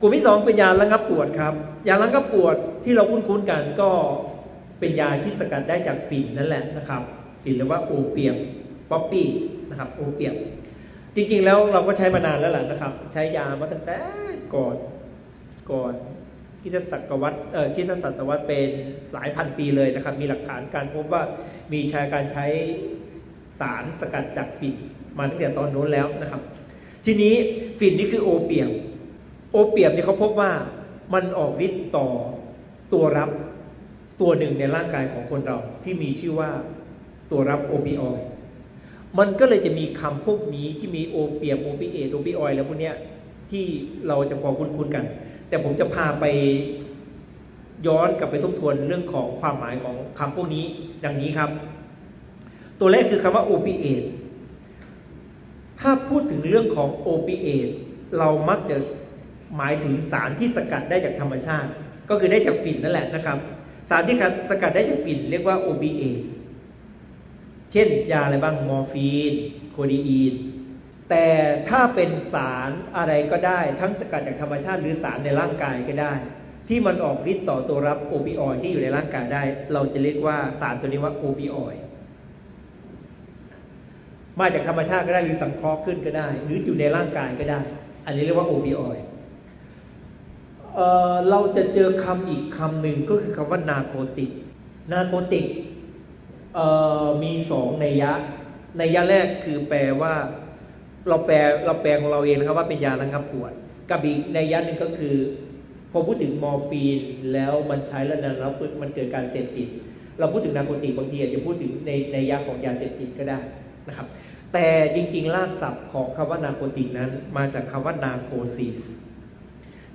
กลุ่มที่สองเป็นยาระงับปวดครับ ยาระงับปวดที่เราคุ้นๆกันก็เป็นยาที่สกัดได้จากฝิ่นนั่นแหละนะครับฝิ่นหรือว่าโอเปียมป๊อปปี้นะครับโอเปียมจริงๆแล้วเราก็ใช้มานานแล้วแหละนะครับ ใช้ยามาตั้งแต่ก่อนก่อนคิดศักวรรษเอ่อคิดศตวรรษเป็นหลายพันปีเลยนะครับ มีหลักฐานการพบว่ามีใช้การใช้สารสกัดจากฝิ่นมาตั้งแต่ตอนโน้นแล้วนะครับ ทีนี้ฝิ่นนี่คือโอเปียม โอเปียมเนี่ยเขาพบว่ามันออกฤทธิ์ต่อตัวรับตัวหนึ่งในร่างกายของคนเราที่มีชื่อว่าตัวรับโอปิออยด์มันก็เลยจะมีคำพวกนี้ที่มีโอเปียมโอปิเอตโอปิออยด์แล้วพวกเนี้ยที่เราจะพอคุ้นๆกัน แต่ผมจะพาไปย้อนกลับไปทบทวนเรื่องของความหมายของคำพวกนี้ดังนี้ครับ ตัวแรกคือคำว่าโอปิเอตถ้าพูดถึงเรื่องของโอปิเอตเรามักจะ หมายถึงสารที่สกัดได้จากธรรมชาติ ก็คือได้จากฝิ่นนั่นแหละนะครับ สารที่สกัดได้จากฝิ่นเรียกว่า OBA เช่น ยาอะไรบ้างมอร์ฟีนโคดีอีน แต่ถ้าเป็นสารอะไรก็ได้ ทั้งสกัดจากธรรมชาติหรือสารในร่างกายก็ได้ ที่มันออกฤทธิ์ต่อตัวรับโอปิออยที่อยู่ในร่างกายได้ เราจะเรียกว่าสารตัวนี้ว่าโอปิออยมาจากธรรมชาติก็ได้หรือสังเคราะห์ขึ้นก็ได้ หรืออยู่ในร่างกายก็ได้ อันนี้เรียกว่าโอปิออย์ เราจะเจอคำอีกคำหนึ่งก็คือคำว่านาโคติก นาโคติกมีสองในยะ ในยะแรกคือแปลว่า เราแปลเราแปลของเราเองนะครับว่าเป็นยาระงับปวด กับอีกในยะหนึ่งก็คือ พอพูดถึงมอร์ฟีนแล้วมันใช้แล้วนานแล้วมันเกิดการเสพติด เราพูดถึงนาโคติกบางทีอาจจะพูดถึงในในยะของยาเสพติดก็ได้นะครับ แต่จริงๆรากศัพท์ของคำว่านาโคติกนั้น มาจากคำว่านาโคซิส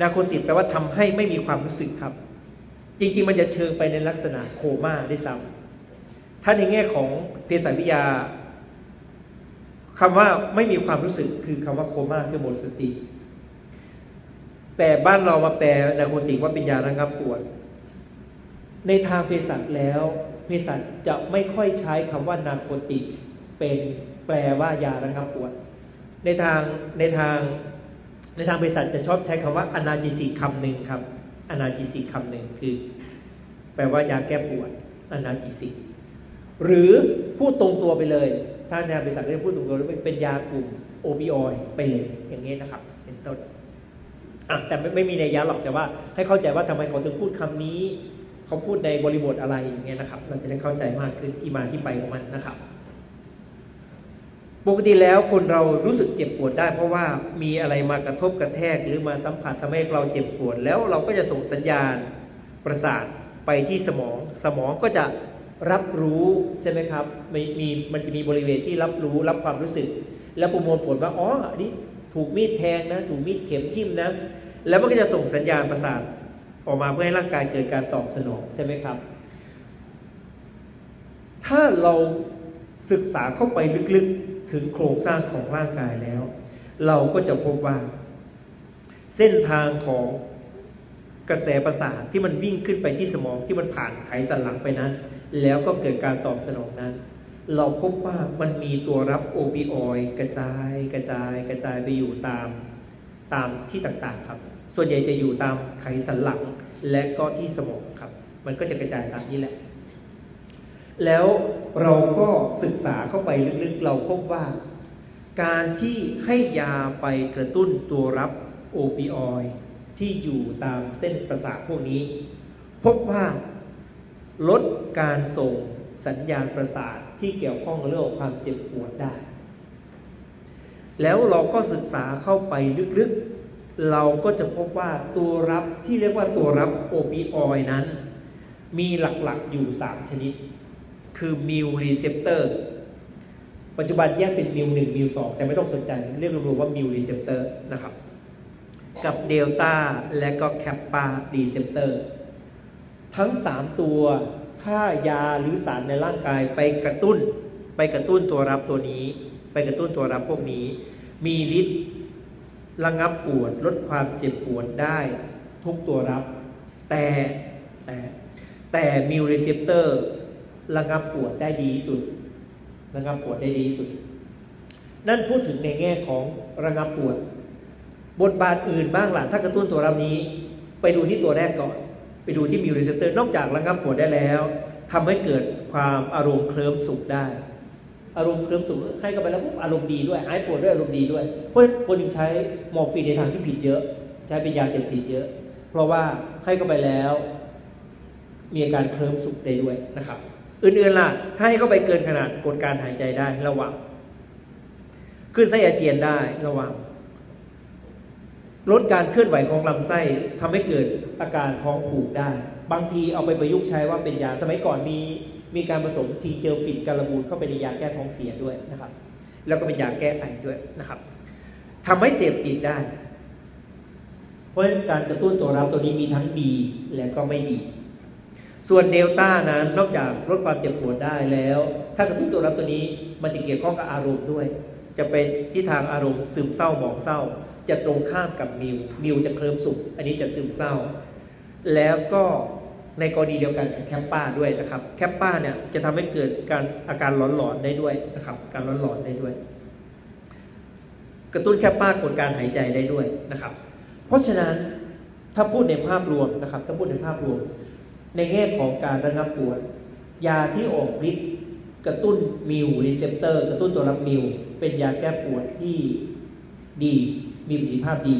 นาโคซิสแปลว่าทำให้ไม่มีความรู้สึกครับ จริงๆ มันจะเชิงไปในลักษณะโคม่าด้วยซ้ำถ้าในแง่ของเภสัชวิทยาคำว่าไม่มีความรู้สึกคือคำว่าโคม่าคือหมดสติ แต่บ้านเรามาแปลนาโคติกว่าเป็นยาระงับปวด ในทางเภสัชแล้วเภสัชจะไม่ค่อยใช้คำว่านาโคติกเป็นแปลว่ายาระงับปวด ในทางในทาง ในทางเภสัชจะชอบใช้คำว่าอนาจิสิคำหนึ่งครับอนาจิสิคำหนึ่งคือ แปลว่ายาแก้ปวดอนาจิสิหรือพูดตรงตัวไปเลย ถ้าในทางเภสัชก็จะพูดตรงตัวเป็นยากลุ่มโอปิออยไปเลยอย่างนี้นะครับ เป็นต้นอะแต่ไม่ไม่มีในยยะหรอกแต่ว่า ให้เข้าใจว่าทำไมเขาถึงพูดคำนี้ เขาพูดในบริบทอะไรอย่างเงี้ยนะครับ เราจะได้เข้าใจมากขึ้นที่มาที่ไปของมันนะครับ ปกติแล้วคนเรารู้สึกเจ็บปวดได้ เพราะว่ามีอะไรมากระทบกระแทกหรือมาสัมผัสทำให้เราเจ็บปวด แล้วเราก็จะส่งสัญญาณประสาทไปที่สมอง สมองก็จะรับรู้ใช่ไหมครับมีมีมันจะมีบริเวณที่รับรู้รับความรู้สึก แล้วประมวลผลว่าอ๋ออันนี้ถูกมีดแทงนะ ถูกมีดเข็มทิ่มนะ แล้วมันก็จะส่งสัญญาณประสาทออกมาเพื่อให้ร่างกายเกิดการตอบสนองใช่ไหมครับ ถ้าเราศึกษาเข้าไปลึกๆ ถึงโครงสร้างของร่างกายแล้ว เราก็จะพบว่า เส้นทางของกระแสประสาทที่มันวิ่งขึ้นไปที่สมองที่มันผ่านไขสันหลังไปนั้น แล้วก็เกิดการตอบสนองนั้น เราพบว่ามันมีตัวรับโอปิออยด์กระจายกระจายกระจายไปอยู่ตามตามที่ต่างๆครับ ส่วนใหญ่จะอยู่ตามไขสันหลังและก็ที่สมองครับ มันก็จะกระจายตามนี้แหละ แล้วเราก็ศึกษาเข้าไปลึกๆ เราพบว่า การที่ให้ยาไปกระตุ้นตัวรับโอปิออยด์ที่อยู่ตามเส้นประสาทพวกนี้ พบว่าลดการส่งสัญญาณประสาทที่เกี่ยวข้องกับเรื่องความเจ็บปวดได้ แล้วเราก็ศึกษาเข้าไปลึกๆ เราก็จะพบว่าตัวรับที่เรียกว่าตัวรับโอปิออยด์นั้น มีหลักๆอยู่ 3 ชนิด คือมิวรีเซปเตอร์ปัจจุบันแยกเป็นมิวหนึ่งมิวสองแต่ไม่ต้องสนใจเรียกรวมๆว่ามิวรีเซปเตอร์นะครับ กับเดลต้าและก็แคปปารีเซปเตอร์ทั้ง 3 ตัวถ้ายาหรือสารในร่างกายไปกระตุ้น ไปกระตุ้นตัวรับตัวนี้ ไปกระตุ้นตัวรับพวกนี้ มีฤทธิ์ระงับปวดลดความเจ็บปวดได้ทุกตัวรับ แต่แต่แต่มิวรีเซปเตอร์ ระงับปวดได้ดีสุด ระงับปวดได้ดีสุด นั่นพูดถึงในแง่ของระงับปวด บทบาทอื่นบ้างล่ะถ้ากระตุ้นตัวรับนี้ ไปดูที่ตัวแรกก่อน ไปดูที่มิวรีเซปเตอร์นอกจากระงับปวดได้แล้วทำให้เกิดความอารมณ์เคลิ้มสุขได้ อารมณ์เคลิ้มสุขให้เข้าไปแล้วปุ๊บอารมณ์ดีด้วยหายปวดด้วยอารมณ์ดีด้วย เพราะคนจึงใช้มอร์ฟีนในทางที่ผิดเยอะ ใช้เป็นยาเสพติดเยอะ เพราะว่าให้เข้าไปแล้วมีอาการเคลิ้มสุขได้ด้วยนะครับ อื่นๆล่ะ ถ้าให้เข้าไปเกินขนาดกดการหายใจได้ระวังขึ้นไส้อาเจียนได้ระวังลดการเคลื่อนไหวของลำไส้ทำให้เกิดอาการท้องผูกได้ บางทีเอาไปประยุกต์ใช้ว่าเป็นยาสมัยก่อนมีมีการผสมทีเจอฟิตการบูนเข้าไปในยาแก้ท้องเสียด้วยนะครับ แล้วก็เป็นยาแก้ไอด้วยนะครับทำให้เสพติดได้ เพราะงั้นการกระตุ้นตัวรับตัวนี้มีทั้งดีและก็ไม่ดี ส่วนเดลต้านั้นนอกจากลดความเจ็บปวดได้แล้ว ถ้ากระตุ้นตัวรับตัวนี้มันจะเกี่ยวข้องกับอารมณ์ด้วย จะเป็นที่ทางอารมณ์ซึมเศร้าหมองเศร้า จะตรงข้ามกับมิวมิวจะเคลิ้มสุข อันนี้จะซึมเศร้า แล้วก็ในกรณีเดียวกันแคปป้าด้วยนะครับแคปป้าเนี่ยจะทำให้เกิดการอาการหลอนๆได้ด้วยนะครับการหลอนๆได้ด้วย กระตุ้นแคปป้ากดการหายใจได้ด้วยนะครับ เพราะฉะนั้นถ้าพูดในภาพรวมนะครับถ้าพูดในภาพรวม ในแง่ของการระงับปวด ยาที่ออกฤทธิ์กระตุ้นมิวรีเซปเตอร์กระตุ้นตัวรับมิวเป็นยาแก้ปวดที่ดีมีประสิทธิภาพดี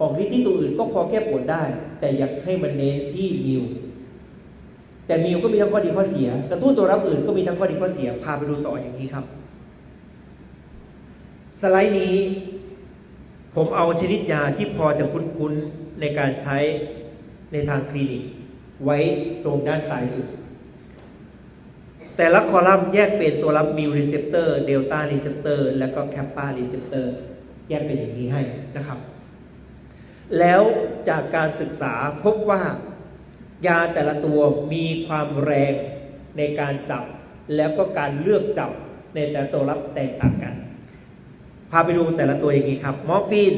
ออกฤทธิ์ที่ตัวอื่นก็พอแก้ปวดได้ แต่อยากให้มันเน้นที่มิวแต่มิวก็มีทั้งข้อดีข้อเสีย กระตุ้นตัวรับอื่นก็มีทั้งข้อดีข้อเสีย พาไปดูต่ออย่างนี้ครับ สไลด์นี้ ผมเอาชนิดยาที่พอจะคุ้นๆในการใช้ในทางคลินิก ไว้ตรงด้านซ้ายสุด แต่ละคอลัมน์แยกเป็นตัวรับมิวรีเซปเตอร์เดลต้ารีเซปเตอร์และก็แคปปารีเซปเตอร์แยกเป็นอย่างนี้ให้นะครับ แล้วจากการศึกษาพบว่ายาแต่ละตัวมีความแรงในการจับ แล้วก็การเลือกจับในแต่ตัวรับแตกต่างกัน พาไปดูแต่ละตัวอย่างนี้ครับ มอร์ฟีน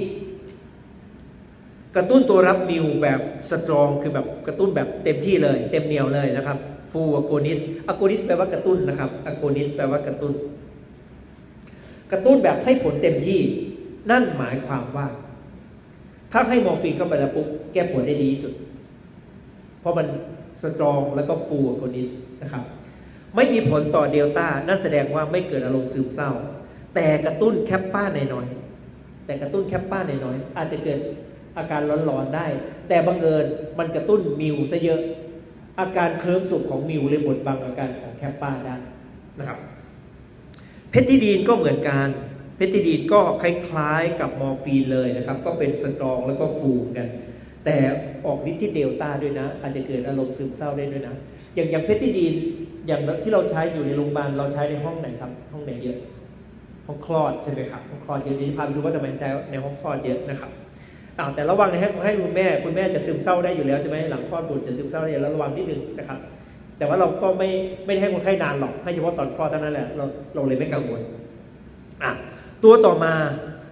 กระตุ้นตัวรับมิวแบบสตรองคือแบบกระตุ้นแบบเต็มที่เลย เต็มเหนียวเลยนะครับฟูอ g o นิสอะโกนิสแปลว่ากระตุ้นนะครับอะโกนิสแปลว่ากระตุ้น กระตุ้นแบบให้ผลเต็มที่ นั่นหมายความว่า ถ้าให้มอร์ฟีนเข้าไปแล้วปุ๊บแก้ปวดได้ดีที่สุด เพราะมันสตรองแล้วก็ฟูอ g o นิสนะครับไม่มีผลต่อเดลต้านั่นแสดงว่าไม่เกิดอารมณ์ซึมเศร้า แต่กระตุ้นแคปป้าในน้อยๆแต่กระตุ้นแคปป้าในน้อยๆอาจจะเกิด อาการร้อนๆได้ แต่บังเอิญมันกระตุ้นมิวซะเยอะ อาการเคลิ้มสุขของมิวเลยบดบังอาการของแคปป้าได้นะครับ เพทิดีนก็เหมือนกันเพทิดีนก็คล้ายๆกับมอร์ฟีนเลยนะครับ ก็เป็นสตรองแล้วก็ฟูกัน แต่ออกฤทธิ์ที่เดลต้าด้วยนะ อาจจะเกิดอารมณ์ซึมเศร้าได้ด้วยนะ อย่างอย่างเพทิดีนอย่างที่เราใช้อยู่ในโรงพยาบาลเราใช้ในห้องไหนครับ ห้องไหนเยอะห้องคลอดใช่ไหมครับห้องคลอดเยอะเดี๋ยวจะพาไปดูว่าทำไมใช้ในห้องคลอดเยอะนะครับ อ่าแต่ระวังนะฮะให้คุณแม่คุณแม่จะซึมเศร้าได้อยู่แล้วใช่ไหมหลังคลอดบุตรจะซึมเศร้าได้แล้วระวังนิดนึงนะครับ แต่ว่าเราก็ไม่ไม่ได้ให้คนไข้นานหรอกให้เฉพาะตอนคลอดเท่านั้นแหละเราเราเลยไม่กังวลอะตัวต่อมา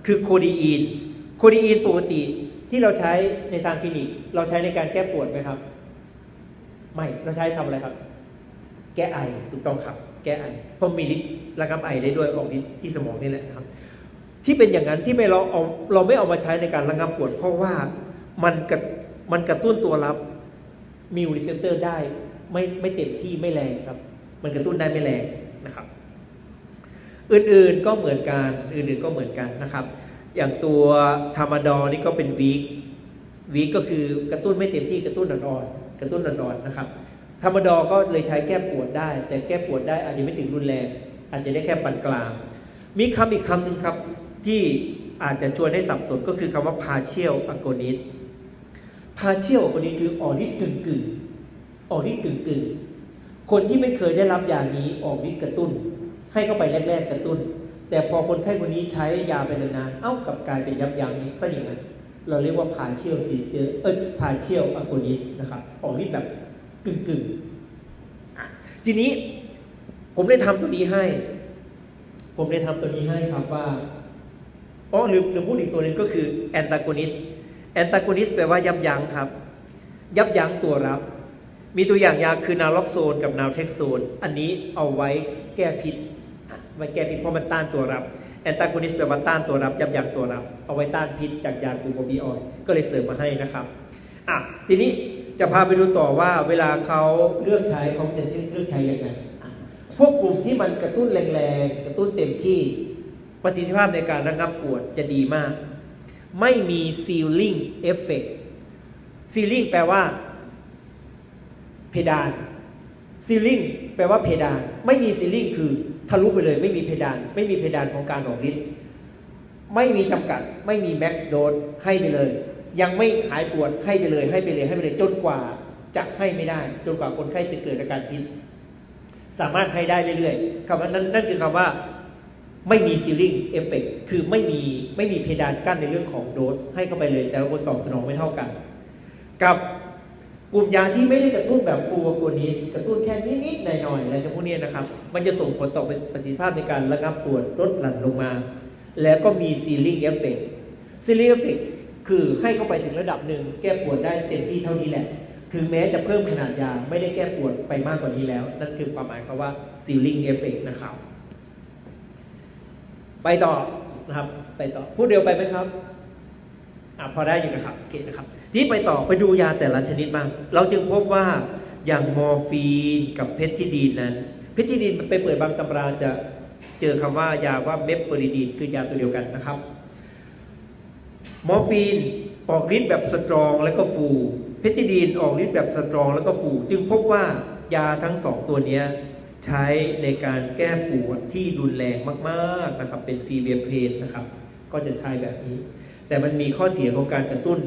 คือโคดีอีนโคดีอีนปกติที่เราใช้ในทางคลินิก เราใช้ในการแก้ปวดไหมครับ ไม่เราใช้ทำอะไรครับ แก้ไอถูกต้องครับ แก้ไอเพราะมีฤทธิ์ระงับไอได้ด้วยออกฤทธิ์ที่สมองนี่แหละครับ ที่เป็นอย่างนั้นที่ไม่เราเอาเราไม่เอามาใช้ในการระงับปวดเพราะว่ามันกระมันกระตุ้นตัวรับมิวรีเซปเตอร์ได้ไม่ไม่เต็มที่ไม่แรงครับ มันกระตุ้นได้ไม่แรงนะครับ อื่นๆก็เหมือนกันอื่นๆก็เหมือนกันนะครับ อย่างตัวธรรมดอนี่ก็เป็นวีควีคก็คือกระตุ้นไม่เต็มที่กระตุ้นอ่อนๆกระตุ้นอ่อนๆนะครับธรรมดอก็เลยใช้แก้ปวดได้ แต่แก้ปวดได้อาจจะไม่ถึงรุนแรง อาจจะได้แค่ปานกลาง มีคำอีกคำหนึ่งครับ ที่อาจจะชวนให้สับสนก็คือคำว่า partial agonist partial agonist คือออกฤทธิ์กึ่งกึ่งออกฤทธิ์กึ่งกึ่งคนที่ไม่เคยได้รับยานี้ออกฤทธิ์กระตุ้น ให้เข้าไปแรก ๆ กระตุ้น แต่พอคนไข้คนนี้ใช้ยาไปนานๆเอ้ากลับกลายเป็นยับยั้งนี้ซะอย่างนั้นเราเรียกว่า partial sister เอ้ย partial agonist นะครับออกฤทธิ์แบบกึ่งกึ่งทีนี้ผมได้ทำตัวนี้ให้ ผมได้ทำตัวนี้ให้ครับว่า อ๋อลืมลืมพูดอีกตัวหนึ่งก็คือ antagonist antagonist แปลว่ายับยั้งครับ ยับยั้งตัวรับ มีตัวอย่างยาคือนาล็อกโซนกับนาเท็กโซน อันนี้เอาไว้แก้พิษอะไว้แก้พิษเพราะมันต้านตัวรับแอนตากอนิสแปลว่าต้านตัวรับยับยั้งตัวรับ เอาไว้ต้านพิษจากยากลูโมบิออยก็เลยเสริมมาให้นะครับอะทีนี้จะพาไปดูต่อว่าเวลาเขาเลือกใช้เขาจะเลือกใช้ยังไงพวกกลุ่มที่มันกระตุ้นแรงๆกระตุ้นเต็มที่ ประสิทธิภาพในการระงับปวดจะดีมาก ไม่มี ceiling effect ceiling แปลว่า เพดาน ceiling แปลว่าเพดาน ไม่มี ceiling คือทะลุไปเลย ไม่มีเพดาน ไม่มีเพดานของการออกฤทธิ์ไม่มีจำกัด ไม่มี max dose ให้ไปเลย ยังไม่หายปวดให้ไปเลยให้ไปเลยให้ไปเลยจนกว่าจะให้ไม่ได้ จนกว่าคนไข้จะเกิดอาการพิษ สามารถให้ได้เรื่อยๆคำว่านั้นนั่นคือคำว่า ไม่มี ceiling effect คือไม่มีไม่มีเพดานกั้นในเรื่องของโดส ให้เข้าไปเลย แต่ละคนตอบสนองไม่เท่ากัน กับกลุ่มยาที่ไม่ได้กระตุ้นแบบฟูลโกนิสกระตุ้นแค่นิดๆหน่อยๆอะไรพวกนี้นะครับ มันจะส่งผลต่อประสิทธิภาพในการระงับปวดลดหลั่นลงมา แล้วก็มี ceiling effect ceiling effect คือให้เข้าไปถึงระดับหนึ่งแก้ปวดได้เต็มที่เท่านี้แหละ ถึงแม้จะเพิ่มขนาดยาไม่ได้แก้ปวดไปมากกว่านี้แล้ว นั่นคือความหมายคำว่า ceiling effect นะครับ ไปต่อนะครับ ไปต่อพูดเร็วไปไหมครับอะพอได้อยู่นะครับโอเคนะครับทีนี้ไปต่อไปดูยาแต่ละชนิดบ้างเราจึงพบว่าอย่างมอร์ฟีนกับเพทิดีนนั้น เพทิดีนไปเปิดบางตำราจะเจอคำว่ายาว่าเมปเปอริดีนคือยาตัวเดียวกันนะครับ มอร์ฟีนออกฤทธิ์แบบสตรองแล้วก็ฟู เพทิดีนออกฤทธิ์แบบสตรองแล้วก็ฟู จึงพบว่ายาทั้งสองตัวนี้ ใช้ในการแก้ปวดที่รุนแรงมากๆนะครับ เป็นซีเวียเพนนะครับ ก็จะใช้แบบนี้ แต่มันมีข้อเสียของการกระตุ้น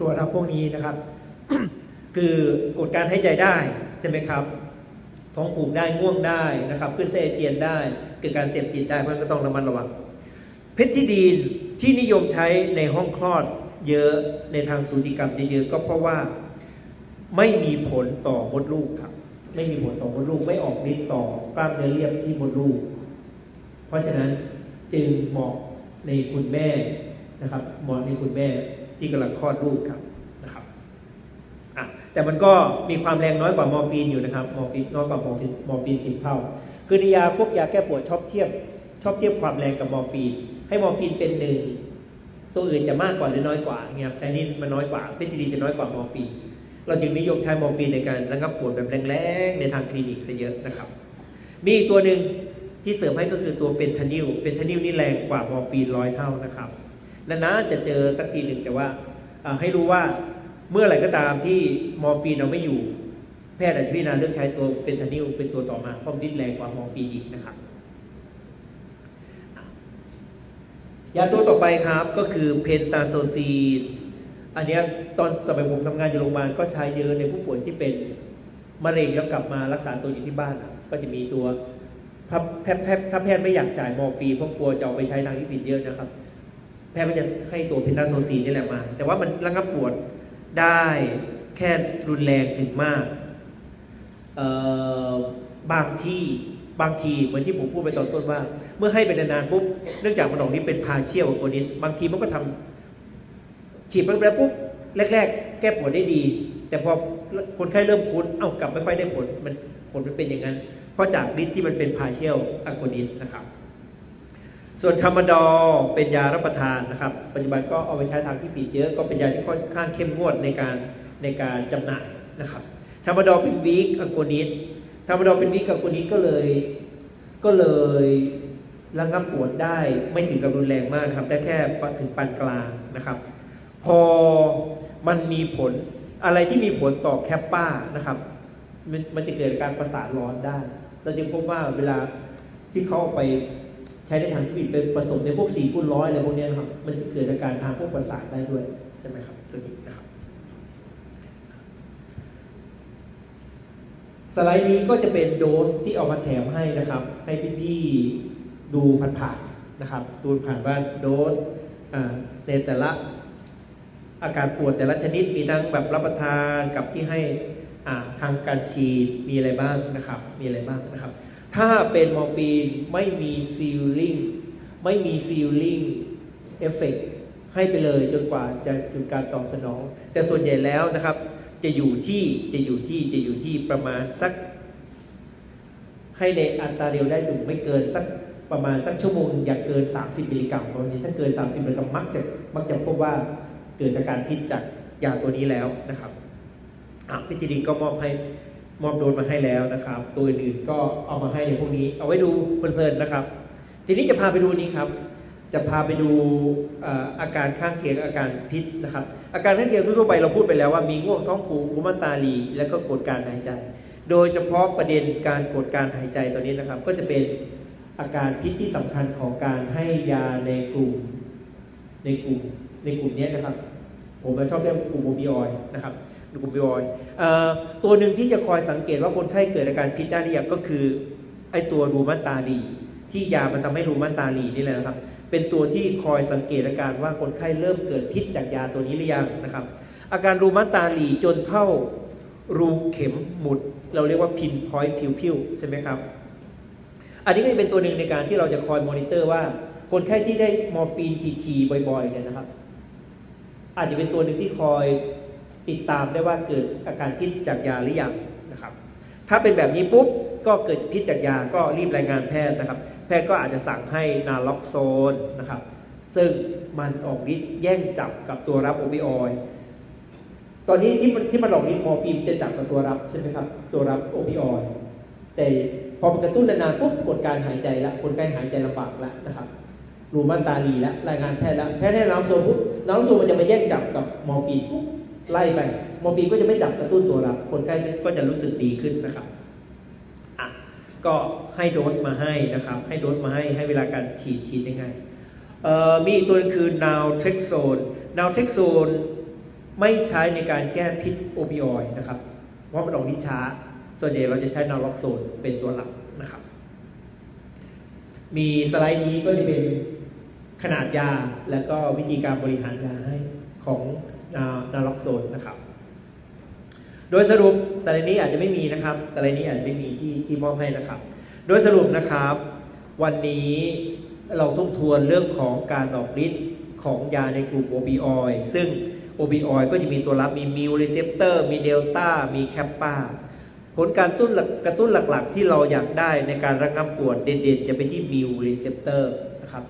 ตัวรับพวกนี้นะครับ คือกดการหายใจได้ใช่ไหมครับ ท้องผูกได้ง่วงได้นะครับ ขึ้นเส้นอเจียนได้เกิดการเสพติดได้เพราะฉะนั้นก็ต้องระมัดระวัง เพชรที่ดีนที่นิยมใช้ในห้องคลอดเยอะในทางสูติกรรมเยอะๆก็เพราะว่าไม่มีผลต่อมดลูกครับ ไม่มีผลต่อมดลูกไม่ออกฤทธิ์ต่อกล้ามเนื้อเรียบที่มดลูก เพราะฉะนั้นจึงเหมาะในคุณแม่นะครับเหมาะในคุณแม่ที่กำลังคลอดลูกครับนะครับอะแต่มันก็มีความแรงน้อยกว่ามอร์ฟีนอยู่นะครับมอร์ฟีนน้อยกว่ามอร์ฟีนมอร์ฟีนสิบเท่า คือในยาพวกยาแก้ปวดชอบเทียบ ชอบเทียบความแรงกับมอร์ฟีน ให้มอร์ฟีนเป็นหนึ่งตัวอื่นจะมากกว่าหรือน้อยกว่าเงี้ยแต่นี่มันน้อยกว่าเพชรดีจะน้อยกว่ามอร์ฟีน เราจึงนิยมใช้มอร์ฟีนในการระงับปวดแบบแรงๆในทางคลินิกซะเยอะนะครับ มีอีกตัวหนึ่งที่เสริมให้ก็คือตัวเฟนทานิล เฟนทานิลนี่แรงกว่ามอร์ฟีนร้อยเท่านะครับนานๆจะเจอสักทีหนึ่งแต่ว่าให้รู้ว่าเมื่อไหร่ก็ตามที่มอร์ฟีนเราไม่อยู่ แพทย์อาจจะพิจารณาเลือกใช้ตัวเฟนทานิลเป็นตัวต่อมาเพราะมันแรงกว่ามอร์ฟีนอีกนะครับยาตัวต่อไปครับก็คือเพนตาโซซีน อันนี้ตอนสมัยผมทำงานอยู่โรงพยาบาลก็ใช้เยอะในผู้ป่วยที่เป็นมะเร็งแล้วกลับมารักษาตัวอยู่ที่บ้านก็จะมีตัวแพทย์แทย์ถ้าแพทย์ไม่อยากจ่ายมอร์ฟีนเพราะกลัวจะเอาไปใช้ทางที่ผิดเยอะนะครับ แพทย์ก็จะให้ตัวเพนตาโซซีนี่แหละมา แต่ว่ามันระงับปวดได้แค่รุนแรงถึงมากบางที่บางทีเหมือนที่ผมพูดไปตอนต้นว่า เมื่อให้ไปนานๆปุ๊บเนื่องจากมันออกนี้เป็นพาเชียลโกนิสบางทีมันก็ทำ ฉีดไปแล้วปุ๊บแรก ๆ แก้ปวดได้ดี แต่พอคนไข้เริ่มคุ้นเอ้ากลับไม่ค่อยได้ผลมันผลมันเป็นอย่างนั้น เพราะจากฤทธิ์ที่มันเป็นพาเชียลอะโกนิสนะครับ ส่วนธรรมดอเป็นยารับประทานนะครับ ปัจจุบันก็เอาไปใช้ทางที่ผิดเยอะก็เป็นยาที่ค่อนข้างเข้มงวดในการในการจำหน่ายนะครับธรรมดอเป็นวีคอะโกนิสธรรมดอเป็นวีคอะโกนิสก็เลยก็เลยระงับปวดได้ไม่ถึงกับรุนแรงมากครับ ได้แค่ถึงปานกลางนะครับ พอมันมีผลอะไรที่มีผลต่อแคปป้านะครับ มันมันจะเกิดการประสาทร้อนได้ เราจึงพบว่าเวลาที่เขาไปใช้ในทางที่ผิดไปผสมในพวกสีพุ่นร้อยอะไรพวกนี้นะครับ มันจะเกิดอาการทางพวกประสาทได้ด้วยใช่ไหมครับตัวนี้นะครับ สไลด์นี้ก็จะเป็นโดสที่เอามาแถมให้นะครับ ให้พี่ๆดูผ่านๆนะครับ ดูผ่านว่าโดสในแต่ละ อาการปวดแต่ละชนิดมีทั้งแบบรับประทานกับที่ให้ทางการฉีดมีอะไรบ้างนะครับ มีอะไรบ้างนะครับ ถ้าเป็นมอร์ฟีนไม่มีซีลลิงไม่มีซีลลิงเอฟเฟกให้ไปเลยจนกว่าจะถึงการตอบสนอง แต่ส่วนใหญ่แล้วนะครับ จะอยู่ที่จะอยู่ที่จะอยู่ที่ประมาณสัก ให้ในอัตราเร็วได้ถึงไม่เกินสักประมาณสักชั่วโมงอย่าเกิน 30มิลลิกรัมวันนี้ถ้าเกิน 30มิลลิกรัมมักจะมักจะพบว่า เกิดอาการพิษจากยาตัวนี้แล้วนะครับอะพิจิดีก็มอบให้มอบโดสมาให้แล้วนะครับ ตัวอื่นๆก็เอามาให้ในพวกนี้ เอาไว้ดูเพลินๆนะครับ ทีนี้จะพาไปดูนี้ครับ จะพาไปดูอาการข้างเคียงอาการพิษนะครับ อาการข้างเคียงทั่วๆไปเราพูดไปแล้วว่ามีง่วงท้องผูกอุมันตาลี และก็กดการหายใจ โดยเฉพาะประเด็นการกดการหายใจตัวนี้นะครับ ก็จะเป็นอาการพิษที่สำคัญของการให้ยาในกลุ่มในกลุ่ม ในกลุ่มนี้นะครับ ผมชอบเรียกกลุ่มโอปิออยด์นะครับกลุ่มโอปิออยด์ตัวหนึ่งที่จะคอยสังเกตว่าคนไข้เกิดอาการพิษได้หรือยังก็คือไอตัวรูมันตาลีที่ยามันทำให้รูมันตาลีนี่แหละนะครับ เป็นตัวที่คอยสังเกตอาการว่าคนไข้เริ่มเกิดพิษจากยาตัวนี้หรือยังนะครับ อาการรูมันตาลีจนเท่ารูเข็มหมุด เราเรียกว่าพินพอยต์พิวๆใช่ไหมครับ อันนี้ก็จะเป็นตัวหนึ่งในการที่เราจะคอยมอนิเตอร์ว่า คนไข้ที่ได้มอร์ฟีนทีๆบ่อยๆเนี่ยนะครับ อาจจะเป็นตัวหนึ่งที่คอยติดตามได้ว่าเกิดอาการพิษจากยาหรือยังนะครับ ถ้าเป็นแบบนี้ปุ๊บก็เกิดพิษจากยาก็รีบรายงานแพทย์นะครับ แพทย์ก็อาจจะสั่งให้นาล็อกโซนนะครับ ซึ่งมันออกฤทธิ์แย่งจับกับตัวรับโอปิออยด์ตอนนี้ที่มันที่มันออกฤทธิ์มอร์ฟีนจะจับกับตัวรับใช่ไหมครับตัวรับโอปิออยด์แต่พอมันกระตุ้นนานๆปุ๊บกดการหายใจละคนไข้หายใจลำบากละนะครับรูมันตาลีละรายงานแพทย์ละแพทย์ให้น้ำโซปุ๊บ น้ำโซมันจะไปแย่งจับกับมอร์ฟีนปุ๊บไล่ไป มอร์ฟีนก็จะไม่จับกระตุ้นตัวรับ คนไข้ก็จะรู้สึกดีขึ้นนะครับอะก็ให้โดสมาให้นะครับ ให้โดสมาให้ให้เวลาการฉีดฉีดยังไงเอ่อมีอีกตัวหนึงคือ naltrexone naltrexone ไม่ใช้ในการแก้พิษโอปิออยด์นะครับ เพราะมันออกฤทธิ์ช้า ส่วนใหญ่เราจะใช้ naloxone เป็นตัวหลักนะครับ มีสไลด์นี้ก็จะเป็น ขนาดยาและก็วิธีการบริหารยาให้ของนาล็อกโซนนะครับ โดยสรุปสไลด์นี้อาจจะไม่มีนะครับสไลด์นี้อาจจะไม่มีที่ที่มอบให้นะครับ โดยสรุปนะครับ วันนี้เราทบทวนเรื่องของการออกฤทธิ์ของยาในกลุ่มโอปิออยด์ซึ่งโอปิออยด์ก็จะมีตัวรับมีมิวรีเซปเตอร์มีเดลต้ามีแคปปาผลการตุ้นกระตุ้นหลักๆ ที่เราอยากได้ในการระงับปวดเด่นๆ จะไปที่มิวรีเซปเตอร์นะครับ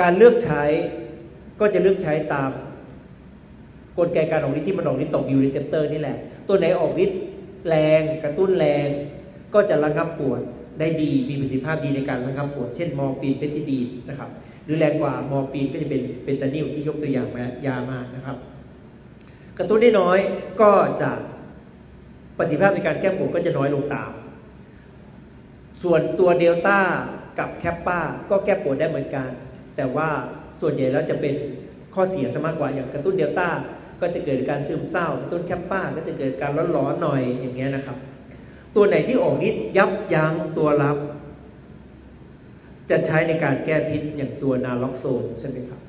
การเลือกใช้ก็จะเลือกใช้ตามกลไกการออกฤทธิ์ที่มันออกฤทธิ์ต่อมิวรีเซปเตอร์นี่แหละ ตัวไหนออกฤทธิ์แรงกระตุ้นแรง ก็จะระงับปวดได้ดีมีประสิทธิภาพดีในการระงับปวด เช่นมอร์ฟีนเพทิดีนนะครับหรือแรงกว่ามอร์ฟีนก็จะเป็นเฟนตานิลที่ยกตัวอย่างมายามานะครับ กระตุ้นได้น้อยก็จะประสิทธิภาพในการแก้ปวดก็จะน้อยลงตาม ส่วนตัวเดลต้ากับแคปปาก็แก้ปวดได้เหมือนกัน แต่ว่าส่วนใหญ่แล้วจะเป็นข้อเสียซะมากกว่าอย่างกระตุ้นเดลต้าก็จะเกิดการซึมเศร้ากระตุ้นแคปปาก็จะเกิดการร้อนๆหน่อยอย่างเงี้ยนะครับ ตัวไหนที่ออกฤทธิ์ยับยั้งตัวรับ จะใช้ในการแก้พิษอย่างตัวนาล็อกโซนใช่ไหมครับ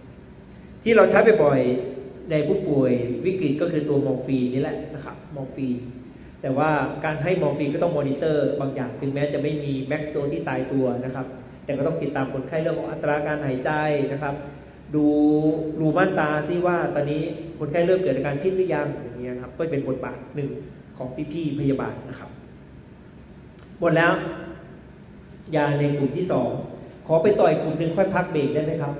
ที่เราใช้บ่อยๆในผู้ป่วยวิกฤตก็คือตัวมอร์ฟีนนี่แหละนะครับมอร์ฟีนแต่ว่าการให้มอร์ฟีนก็ต้องมอนิเตอร์บางอย่างถึงแม้จะไม่มีแม็กซ์โตที่ตายตัวนะครับ แต่ก็ต้องติดตามคนไข้เรื่องของอัตราการหายใจนะครับ ดูรูม่านตาซิว่าตอนนี้คนไข้เริ่มเกิดอาการพิษหรือยังอย่างเงี้ยครับก็เป็นบทบาทหนึ่งของพี่ๆพยาบาลนะครับหมดแล้วยาในกลุ่มที่สองขอไปต่อยกลุ่มหนึ่งค่อยพักเบรกได้ไหมครับ